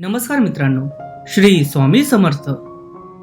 नमस्कार मित्रांनो श्री स्वामी समर्थ.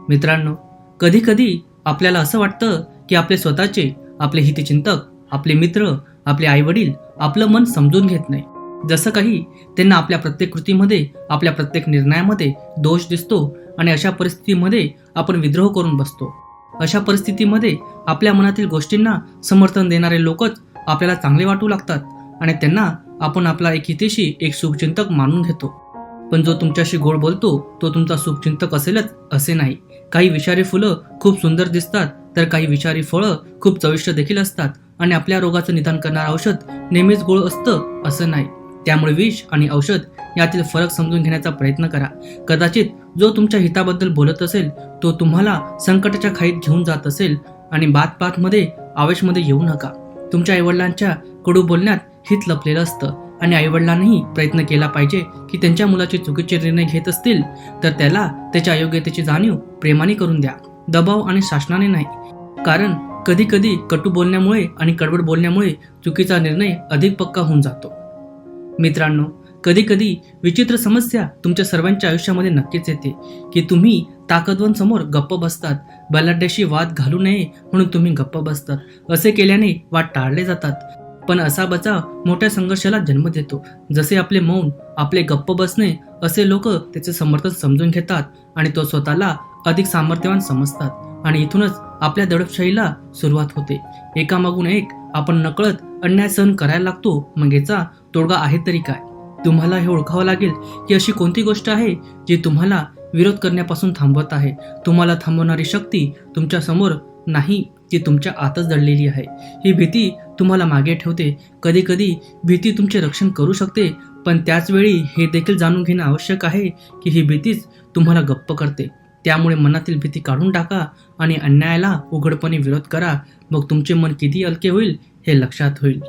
मित्रांनो कधी कधी आपल्याला असं वाटतं की आपले स्वतःचे आपले हितचिंतक आपले मित्र आपले आईवडील आपलं मन समजून घेत नाही. जसं काही त्यांना आपल्या प्रत्येक कृतीमध्ये आपल्या प्रत्येक निर्णयामध्ये दोष दिसतो आणि अशा परिस्थितीमध्ये आपण विद्रोह करून बसतो. अशा परिस्थितीमध्ये आपल्या मनातील गोष्टींना समर्थन देणारे लोकच आपल्याला चांगले वाटू लागतात आणि त्यांना आपण आपला एक हितेशी एक शुभचिंतक मानून घेतो. पण जो तुमच्याशी गोड बोलतो तो तुमचा सुखचिंतक असेलच असे नाही. काही विषारी फुलं खूप सुंदर दिसतात तर काही विषारी फळं खूप चविष्ट देखील असतात आणि आपल्या रोगाचं निदान करणारं औषध नेहमीच गोड असतं असं नाही. त्यामुळे विष आणि औषध यातील फरक समजून घेण्याचा प्रयत्न करा. कदाचित जो तुमच्या हिताबद्दल बोलत असेल तो तुम्हाला संकटाच्या खाईत घेऊन जात असेल आणि बात बातमध्ये आवेशमध्ये येऊ नका. तुमच्या आईवडिलांच्या कडू बोलण्यात हित लपलेलं असतं. आणि आईवडिलांनीही प्रयत्न केला पाहिजे की त्यांच्या मुलाचे चुकीचे निर्णय घेत असतील तर त्याला त्याच्या अयोग्यतेची जाणीव प्रेमाने करून द्या. दबाव आणि शासनाने नाही. कारण कधी कधी कटू बोलण्यामुळे आणि कडवड बोलण्यामुळे चुकीचा निर्णय अधिक पक्का होऊन जातो. मित्रांनो कधी कधी विचित्र समस्या तुमच्या सर्वांच्या आयुष्यामध्ये नक्कीच येते की तुम्ही ताकदवांसमोर गप्प बसतात बलाढ्याशी वाद घालू नये म्हणून तुम्ही गप्प बसतात. असे केल्याने वाद टाळले जातात. पण असा बचाव मोठ्या संघर्षाला जन्म देतो. जसे आपले मौन आपले गप्प बसणे असे लोक त्याचे समर्थन समजून घेतात आणि तो स्वतःला अधिक सामर्थ्यवान समजतात आणि इथूनच आपल्या दडपशाहीला सुरुवात होते. एकामागून एक आपण नकळत अन्याय सहन करायला लागतो मग याचा तोडगा आहे तरी काय? तुम्हाला हे ओळखावं लागेल की अशी कोणती गोष्ट आहे जी तुम्हाला विरोध करण्यापासून थांबवत आहे. तुम्हाला थांबवणारी शक्ती तुमच्यासमोर नाही. ती तुमच्या आतच दडलेली आहे. ही भीती तुम्हाला मागे ठेवते. कधी कधी भीती तुमचे रक्षण करू शकते पण त्याचवेळी हे देखील जाणून घेणं आवश्यक आहे की ही भीतीच तुम्हाला गप्प करते. त्यामुळे मनातील भीती काढून टाका आणि अन्यायाला उघडपणे विरोध करा. मग तुमचे मन किती हलके होईल हे लक्षात होईल.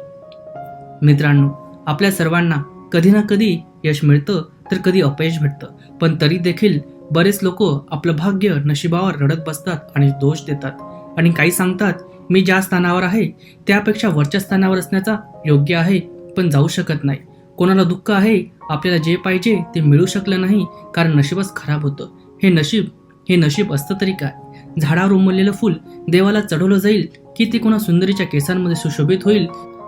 मित्रांनो आपल्या सर्वांना कधी ना कधी यश मिळतं तर कधी अपयश भेटतं. पण तरी देखील बरेच लोक आपलं भाग्य नशिबावर रडत बसतात आणि दोष देतात. आणि काही सांगतात मी ज्या स्थानावर आहे त्यापेक्षा वरच्या स्थानावर असण्याचा योग्य आहे पण जाऊ शकत नाही. कोणाला दुःख आहे आपल्याला जे पाहिजे ते मिळू शकलं नाही कारण नशीबच खराब होतं. हे नशीब हे नशीब असतं तरी काय? झाडावर उमललेलं फूल देवाला चढवलं जाईल की ते कोणा सुंदरीच्या केसांमध्ये सुशोभित होईल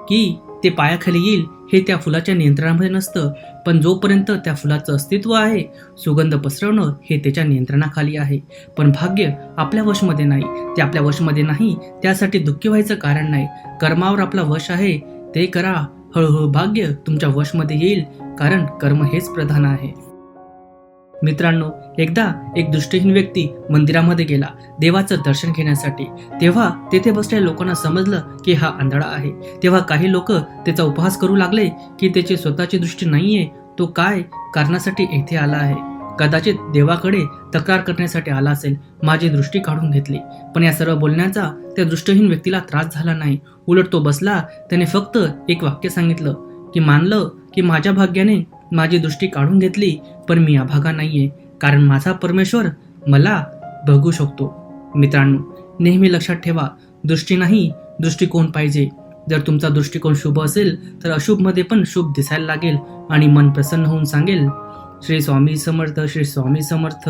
की ते पायाखाली येईल हे त्या फुलाच्या नियंत्रणामध्ये नसतं. पण जोपर्यंत त्या फुलाचं अस्तित्व आहे सुगंध पसरवणं हे त्याच्या नियंत्रणाखाली आहे. पण भाग्य आपल्या वशमध्ये नाही. ते आपल्या वशमध्ये नाही त्यासाठी दुःखी व्हायचं कारण नाही. कर्मावर आपला वश आहे ते करा. हळूहळू भाग्य तुमच्या वशमध्ये येईल कारण कर्म हेच प्रधान आहे. मित्रांनो एकदा एक दृष्टीहीन व्यक्ती मंदिरामध्ये गेला देवाचं दर्शन घेण्यासाठी. तेव्हा तेथे बसलेल्या लोकांना समजलं की हा आंधळा आहे. तेव्हा काही लोक त्याचा उपहास करू लागले की त्याची स्वतःची दृष्टी नाहीये तो काय कारणासाठी येथे आला आहे? कदाचित देवाकडे तक्रार करण्यासाठी आला असेल माझी दृष्टी काढून घेतली. पण या सर्व बोलण्याचा त्या दृष्टहीन व्यक्तीला त्रास झाला नाही. उलट तो बसला त्याने फक्त एक वाक्य सांगितलं की मानलं की माझ्या भाग्याने माझी दृष्टी काढून घेतली पण मी अभागा नाहीये कारण माझा परमेश्वर मला बघू शकतो. मित्रांनो नेहमी लक्षात ठेवा दृष्टी नाही दृष्टिकोन पाहिजे. जर तुमचा दृष्टिकोन शुभ असेल तर अशुभमध्ये पण शुभ दिसायला लागेल आणि मन प्रसन्न होऊन सांगेल. श्री स्वामी समर्थ श्री स्वामी समर्थ.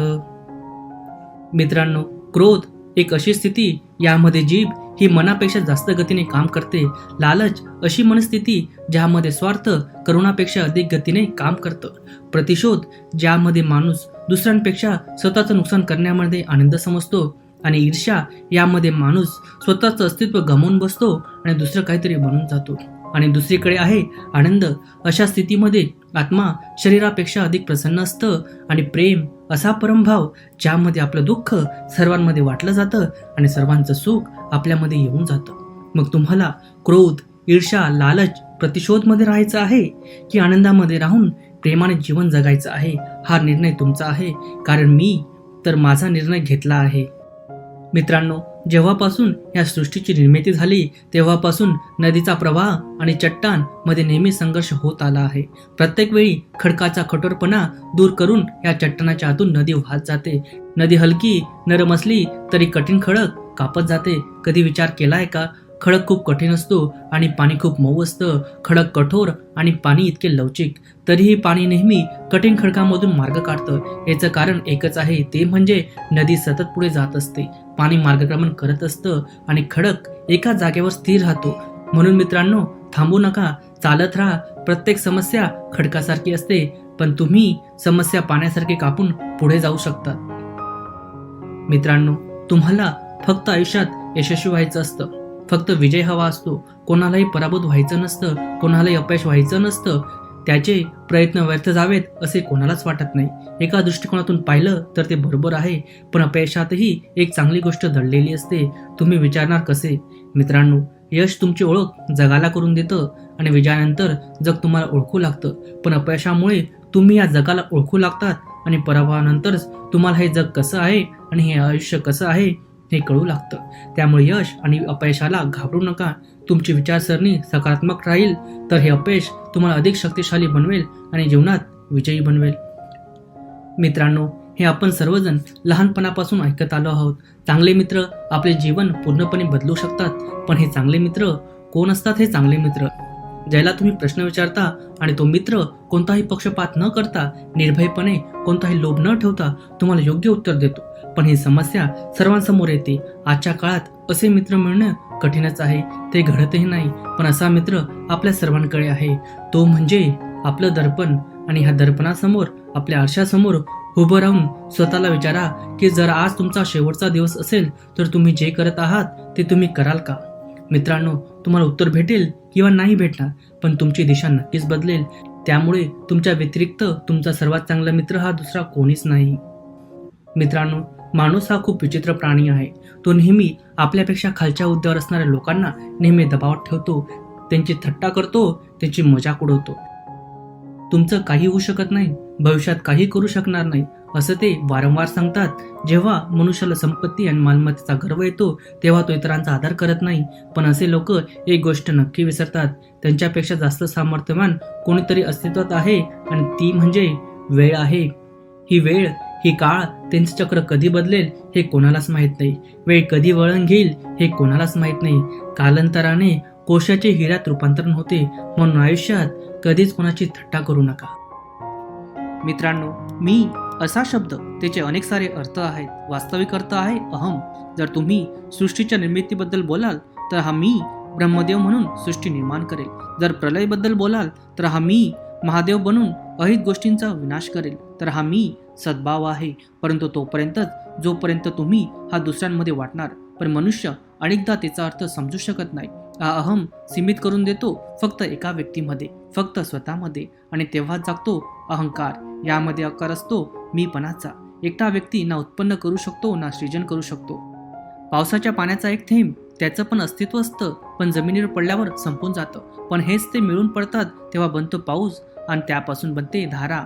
मित्रांनो क्रोध एक अशी स्थिती यामध्ये जीभ ही मनापेक्षा जास्त गतीने काम करते लालच अशी मनस्थिती ज्यामध्ये स्वार्थ करुणापेक्षा अधिक गतीने काम करतं. प्रतिशोध ज्यामध्ये माणूस दुसऱ्यांपेक्षा स्वतःचं नुकसान करण्यामध्ये आनंद समजतो आणि ईर्ष्या यामध्ये माणूस स्वतःचं अस्तित्व गमावून बसतो आणि दुसरं काहीतरी बनून जातो. आणि दुसरीकडे आहे आनंद. अशा स्थितीमध्ये आत्मा शरीरापेक्षा अधिक प्रसन्न असतं आणि प्रेम असा परमभाव ज्यामध्ये आपलं दुःख सर्वांमध्ये वाटलं जातं आणि सर्वांचं सुख आपल्यामध्ये येऊन जातं. मग तुम्हाला क्रोध ईर्षा लालच प्रतिशोधमध्ये राहायचं आहे की आनंदामध्ये राहून प्रेमाने जीवन जगायचं आहे? हा निर्णय तुमचा आहे. कारण मी तर माझा निर्णय घेतला आहे. मित्रांनो जेव्हापासून या सृष्टीची निर्मिती झाली तेव्हापासून नदीचा प्रवाह आणि चट्टानमध्ये नेहमी संघर्ष होत आला आहे. प्रत्येक वेळी खडकाचा कठोरपणा दूर करून या चट्टानाच्या आतून नदी वाहत जाते. नदी हलकी नरम असली तरी कठीण खडक कापत जाते. कधी विचार केलाय का? खडक खूप कठीण असतो आणि पाणी खूप मऊ असतं. खडक कठोर आणि पाणी इतके लवचिक तरीही पाणी नेहमी कठीण खडकामधून मार्ग काढतं. याचं कारण एकच आहे ते म्हणजे नदी सतत पुढे जात असते. पाणी मार्गक्रमण करत असतं आणि खडक एका जागेवर स्थिर राहतो. म्हणून मित्रांनो थांबू नका चालत राहा. प्रत्येक समस्या खडकासारखी असते पण तुम्ही समस्या पाण्यासारखी कापून पुढे जाऊ शकता. मित्रांनो तुम्हाला फक्त आयुष्यात यशस्वी व्हायचं असतं. फक्त विजय हवा असतो. कोणालाही पराभूत व्हायचं नसतं कोणालाही अपयश व्हायचं नसतं. त्याचे प्रयत्न व्यर्थ जावेत असे कोणालाच वाटत नाही. एका दृष्टिकोनातून पाहिलं तर ते बरोबर आहे पण अपयशातही एक चांगली गोष्ट दडलेली असते. तुम्ही विचारणार कसे? मित्रांनो यश तुमची ओळख जगाला करून देतं आणि विजयानंतर जग तुम्हाला ओळखू लागतं. पण अपयशामुळे तुम्ही या जगाला ओळखू लागतात आणि पराभवानंतरच तुम्हाला हे जग कसं आहे आणि हे आयुष्य कसं आहे हे कळू लागतं. त्यामुळे यश आणि अपयशाला घाबरू नका. तुमची विचारसरणी सकारात्मक राहील तर हे अपयश तुम्हाला अधिक शक्तिशाली बनवेल आणि जीवनात विजयी बनवेल. मित्रांनो हे आपण सर्वजण लहानपणापासून ऐकत आलो आहोत. चांगले मित्र आपले जीवन पूर्णपणे बदलू शकतात पण हे चांगले मित्र कोण असतात हे चांगले मित्र? ज्याला तुम्ही प्रश्न विचारता आणि तो मित्र कोणताही पक्षपात न करता निर्भयपणे कोणताही लोभ न ठेवता तुम्हाला योग्य उत्तर देतो. पण ही समस्या सर्वांसमोर येते. आजच्या काळात असे मित्र मिळणं कठीणच आहे. ते घडतही नाही पण असा मित्र आपल्या सर्वांकडे आहे. तो म्हणजे आपलं दर्पण आणि ह्या दर्पणासमोर आपल्या आरशासमोर उभं राहून स्वतःला विचारा की जर आज तुमचा शेवटचा दिवस असेल तर तुम्ही जे करत आहात ते तुम्ही कराल का? मित्रांनो तुम्हाला उत्तर भेटेल किंवा नाही भेटणार पण तुमची दिशा नक्कीच बदलेल. त्यामुळे तुमच्या व्यतिरिक्त तुमचा सर्वात चांगला मित्र हा दुसरा कोणीच नाही. मित्रांनो माणूस हा खूप विचित्र प्राणी आहे. तो नेहमी आपल्यापेक्षा खालच्या हुद्द्यावर असणाऱ्या लोकांना नेहमी दबावात ठेवतो त्यांची थट्टा करतो त्यांची मजाक उडवतो. तुमचं काही होऊ शकत नाही भविष्यात काही करू शकणार नाही असं ते वारंवार सांगतात. जेव्हा मनुष्याला संपत्ती आणि मालमत्तेचा गर्व येतो तेव्हा तो इतरांचा आदर करत नाही पण असे लोक एक गोष्ट नक्की विसरतात. त्यांच्यापेक्षा जास्त सामर्थ्यवान कोणीतरी अस्तित्वात आहे आणि ती म्हणजे वेळ आहे. ही वेळ ही काळ त्यांचं चक्र कधी बदलेल हे कोणालाच माहीत नाही. वेळ कधी वळण घेईल हे कोणालाच माहीत नाही. कालांतराने कोशाचे हिऱ्यात रूपांतरण होते. म्हणून आयुष्यात कधीच कोणाची थट्टा करू नका. मित्रांनो मी असा शब्द त्याचे अनेक सारे अर्थ आहेत वास्तविक अर्थ आहे अहम. जर तुम्ही सृष्टीच्या निर्मितीबद्दल बोलाल तर हा मी ब्रह्मदेव म्हणून सृष्टी निर्माण करेल. जर प्रलयबद्दल बोलाल तर हा मी महादेव बनून अहित गोष्टींचा विनाश करेल. तर हा मी सद्भाव आहे. परंतु तोपर्यंतच जोपर्यंत तुम्ही हा दुसऱ्यांमध्ये वाटणार पण मनुष्य अनेकदा त्याचा अर्थ समजू शकत नाही. हा अहम सीमित करून देतो फक्त एका व्यक्तीमध्ये फक्त स्वतःमध्ये आणि तेव्हाच जागतो अहंकार. यामध्ये आकार असतो मीपणाचा एकटा व्यक्ती ना उत्पन्न करू शकतो ना सृजन करू शकतो. पावसाच्या पाण्याचा एक थेंब त्याचं पण अस्तित्व असतं पण जमिनीवर पडल्यावर संपून जातं. पण हेच ते मिळून पडतात तेव्हा बनतो पाऊस आणि त्यापासून बनते धारा.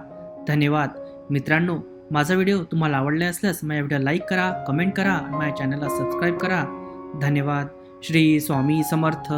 धन्यवाद. मित्रांनो माझा व्हिडिओ तुम्हाला आवडला असल्यास माझ्या व्हिडिओ लाईक करा कमेंट करा माझ्या चॅनलला सबस्क्राईब करा. धन्यवाद. श्री स्वामी समर्थ.